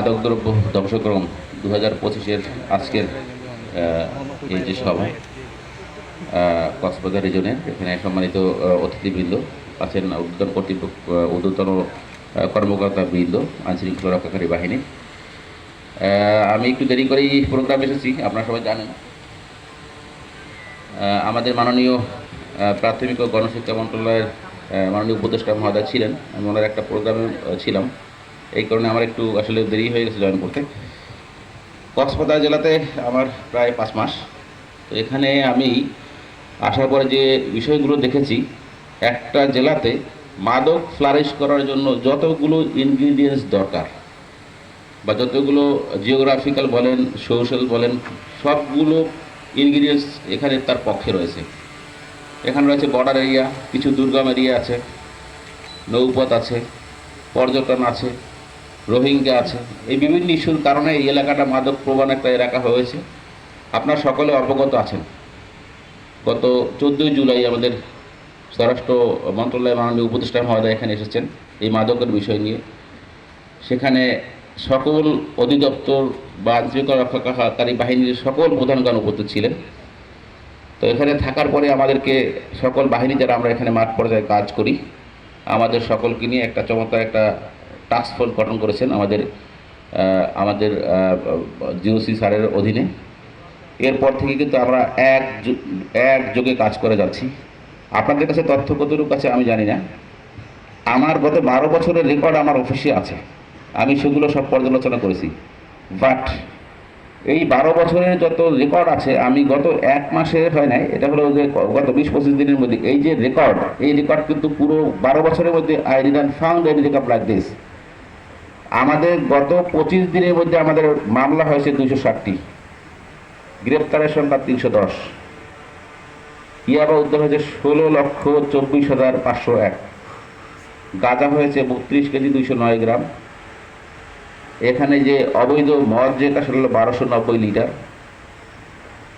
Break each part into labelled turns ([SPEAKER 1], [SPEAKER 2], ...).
[SPEAKER 1] মাদকদ্রব্য ধ্বংসক্রম দু হাজার পঁচিশের আজকের এই যে সভা কক্সবাজার রিজনের এখানে সম্মানিত অতিথিবৃন্দ আছেন উদ্যোতন কর্তৃপক্ষ আহ, ঊর্ধ্বতন কর্মকর্তা বৃন্দ আইনশৃঙ্খলা রক্ষাকারী বাহিনী। আমি একটু দেরি করেই প্রোগ্রাম এসেছি আপনারা সবাই জানেন। আমাদের মাননীয় প্রাথমিক ও গণশিক্ষা মন্ত্রণালয়ের মাননীয় উপদেষ্টা মহোদয় ছিলেন। আমি ওনার একটা প্রোগ্রামে ছিলাম। এই কারণে আমার একটু আসলে দেরি হয়ে গেছে জয়েন করতে। কক্সবাজার জেলাতে আমার প্রায় পাঁচ মাস। তো এখানে আমি আসার পরে যে বিষয়গুলো দেখেছি, একটা জেলাতে মাদক ফ্লারিশ করার জন্য যতগুলো ইনগ্রিডিয়েন্টস দরকার, বা যতগুলো জিওগ্রাফিক্যাল বলেন সোশ্যাল বলেন, সবগুলো ইনগ্রিডিয়েন্টস এখানে তার পক্ষে রয়েছে। এখানে রয়েছে বর্ডার এরিয়া কিছু দুর্গম এরিয়া আছে, নৌপথ আছে, পর্যটন আছে রোহিঙ্গা আছে। এই বিভিন্ন ইস্যুর কারণে এই এলাকাটা মাদক প্রবণ একটা এলাকা হয়েছে। আপনার সকলে অবগত আছেন। গত চোদ্দোই জুলাই আমাদের স্বরাষ্ট্র মন্ত্রণালয়ের মাননীয় উপদেষ্টা মহোদয় এখানে এসেছেন এই মাদকের বিষয় নিয়ে। সেখানে সকল অধিদপ্তর বা আঞ্চলিক রক্ষাকারী বাহিনীর সকল প্রধানগণ উপস্থিত ছিলেন। তো এখানে থাকার পরে আমাদেরকে সকল বাহিনী, যারা আমরা এখানে মাঠ পর্যায়ে কাজ করি, আমাদের সকলকে নিয়ে একটা চমৎকার একটা টাস্ক ফোর্স গঠন করেছেন আমাদের আমাদের জিওসি স্যারের অধীনে। এরপর থেকে কিন্তু আমরা এক এক যোগে কাজ করে যাচ্ছি। আপনাদের কাছে তথ্য কতটুকু আছে আমি জানি না। আমার গত বারো বছরের রেকর্ড আমার অফিসে আছে। আমি সেগুলো সব পর্যালোচনা করেছি। বাট এই বারো বছরের যত রেকর্ড আছে, আমি গত এক মাসে হয় নাই, এটা হলো যে গত বিশ পঁচিশ দিনের মধ্যে, এই যে রেকর্ড এই রেকর্ড কিন্তু পুরো বারো বছরের মধ্যে I didn't found any record like this আমাদের গত পঁচিশ দিনের মধ্যে আমাদের মামলা হয়েছে দুশো ষাটটি। গ্রেপ্তারের সংখ্যা তিনশো দশ। ইয়াবা উদ্ধার হয়েছে ষোলো লক্ষ চব্বিশ হাজার পাঁচশো এক। গাঁজা হয়েছে বত্রিশ কেজি দুইশো নয় গ্রাম। এখানে যে অবৈধ মদ যেটা সেটা হলো বারোশো নব্বই লিটার।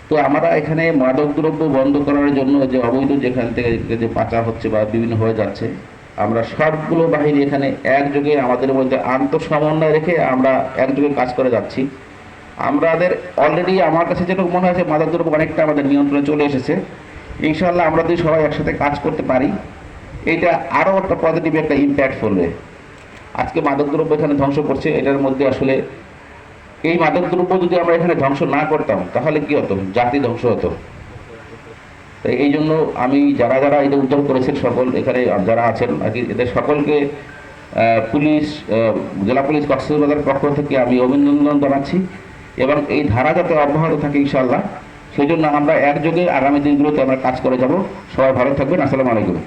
[SPEAKER 1] তো আমরা এখানে মাদক দ্রব্য বন্ধ করার জন্য যে অবৈধ যেখান থেকে যে পাচার হচ্ছে বা বিভিন্ন হয়ে যাচ্ছে আমরা সবগুলো বাহিনী এখানে একযোগে আমাদের মধ্যে আন্তঃসমন্বয় রেখে আমরা একযোগে কাজ করে যাচ্ছি। আমাদের অলরেডি আমার কাছে যেটুকু মনে হয়েছে মাদক দ্রব্য অনেকটা আমাদের নিয়ন্ত্রণে চলে এসেছে। ইনশাল্লাহ আমরা যদি সবাই একসাথে কাজ করতে পারি। এটা আরও একটা পজিটিভ একটা ইম্প্যাক্ট ফেলবে। আজকে মাদকদ্রব্য এখানে ধ্বংস করছে, এটার মধ্যে আসলে এই মাদকদ্রব্য যদি আমরা এখানে ধ্বংস না করতাম, তাহলে কি হতো? জাতি ধ্বংস হতো। এই জন্য আমি যারা যারা এদের উদ্ধার করেছেন সকল এখানে যারা আছেন আর কি এদের সকলকে পুলিশ জেলা পুলিশ কক্সবাজার পক্ষ থেকে আমি অভিনন্দন জানাচ্ছি এবং এই ধারা যাতে অব্যাহত থাকে ইনশাল্লাহ সেই জন্য আমরা একযোগে আগামী দিনগুলোতে আমরা কাজ করে যাব। সবাই ভালো থাকবেন। আসসালামু আলাইকুম।